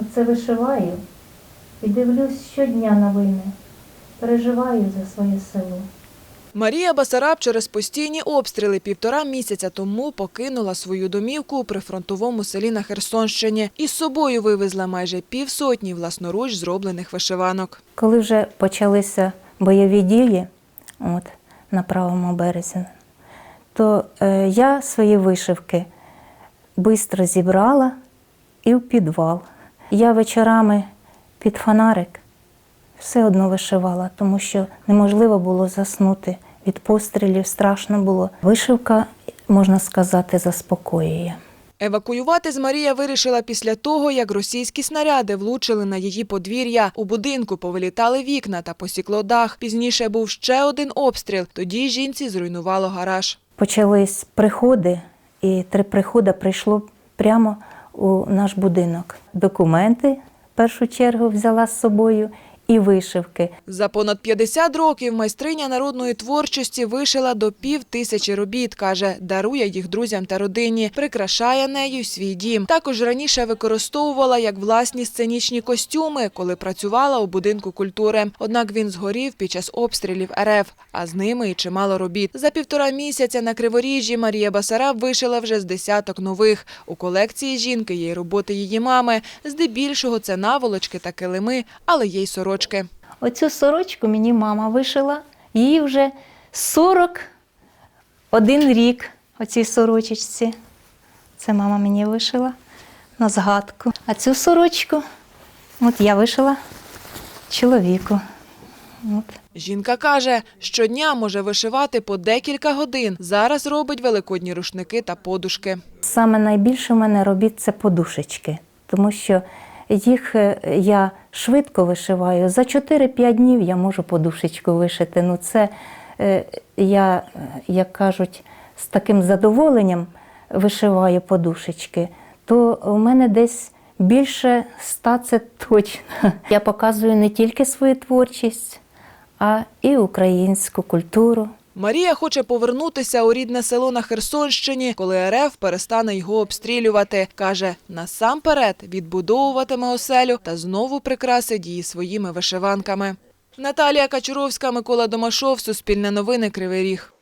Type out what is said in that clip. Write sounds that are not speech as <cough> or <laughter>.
Оце вишиваю і дивлюсь щодня новини. Переживаю за своє село. Марія Басараб через постійні обстріли півтора місяця тому покинула свою домівку у прифронтовому селі на Херсонщині і з собою вивезла майже півсотні власноруч зроблених вишиванок. Коли вже почалися бойові дії от, на правому березі, то е, я свої вишивки швидко зібрала і в підвал. Я вечорами під фонарик все одно вишивала, тому що неможливо було заснути від пострілів, страшно було. Вишивка, можна сказати, заспокоює. Евакуюватись Марія вирішила після того, як російські снаряди влучили на її подвір'я. У будинку повилітали вікна та посікло дах. Пізніше був ще один обстріл. Тоді жінці зруйнувало гараж. Почались приходи, і три приходи прийшло прямо у наш будинок. Документи в першу чергу взяла з собою і вишивки. За понад 50 років майстриня народної творчості вишила до пів тисячі робіт, каже, дарує їх друзям та родині, прикрашає нею свій дім. Також раніше використовувала як власні сценічні костюми, коли працювала у будинку культури. Однак він згорів під час обстрілів РФ, а з ними і чимало робіт. За півтора місяця на Криворіжжі Марія Басараб вишила вже з десяток нових. У колекції жінки є роботи її мами. Здебільшого це наволочки та килими, але є й сорочки. Оцю сорочку мені мама вишила. Їй вже 41 рік оцій сорочечці. Це мама мені вишила на згадку. А цю сорочку от я вишила чоловіку. От. Жінка каже, щодня може вишивати по декілька годин. Зараз робить великодні рушники та подушки. Саме найбільше в мене робіт це подушечки, тому що їх е, я швидко вишиваю. За 4-5 днів я можу подушечку вишити. Ну це е, я, як кажуть, з таким задоволенням вишиваю подушечки, то у мене десь більше ста це точно. <laughs> Я показую не тільки свою творчість, а і українську культуру. Марія хоче повернутися у рідне село на Херсонщині, коли РФ перестане його обстрілювати. Каже, насамперед відбудовуватиме оселю та знову прикрасить її своїми вишиванками. Наталія Качуровська, Микола Домашов, Суспільне новини, Кривий Ріг.